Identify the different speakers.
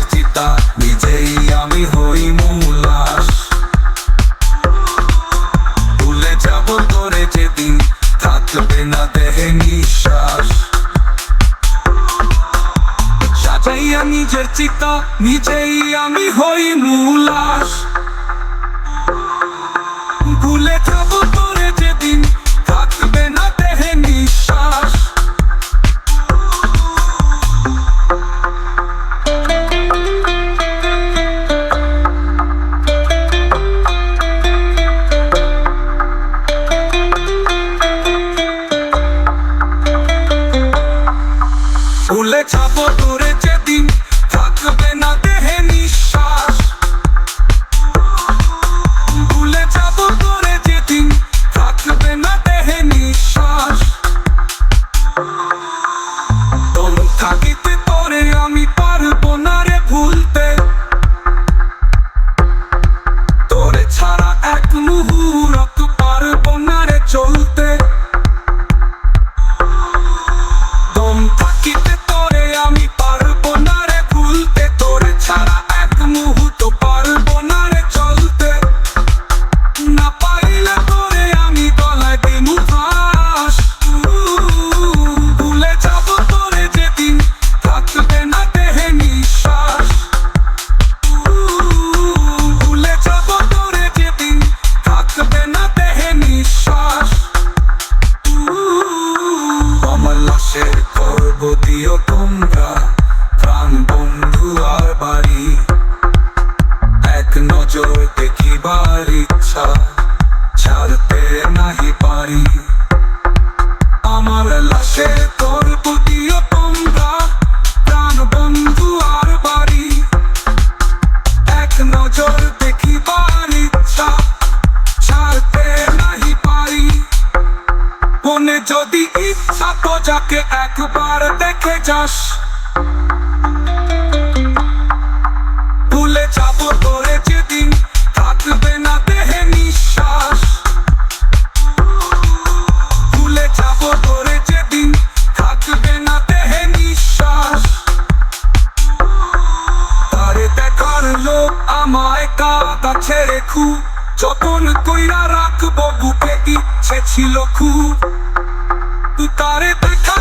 Speaker 1: নিজের নিজেই আমি হই মূলাস। নিজের চিতা নিজেই আমি হই মূলাস। ভুলে যাব ভুলে যাব নাহি পারি আমার লাশের করব দিও তোমরা প্রাণ বন্ধু আর বাড়ি। এক নজর দেখিবার ইচ্ছা, ছাড়তে নাহি পারি। মনে যদি ইচ্ছা, তো যাকে একবার দেখে যাস। খুব যতন কইরা রাখব বুকে ইচ্ছে ছিল খুব। তারে দেখ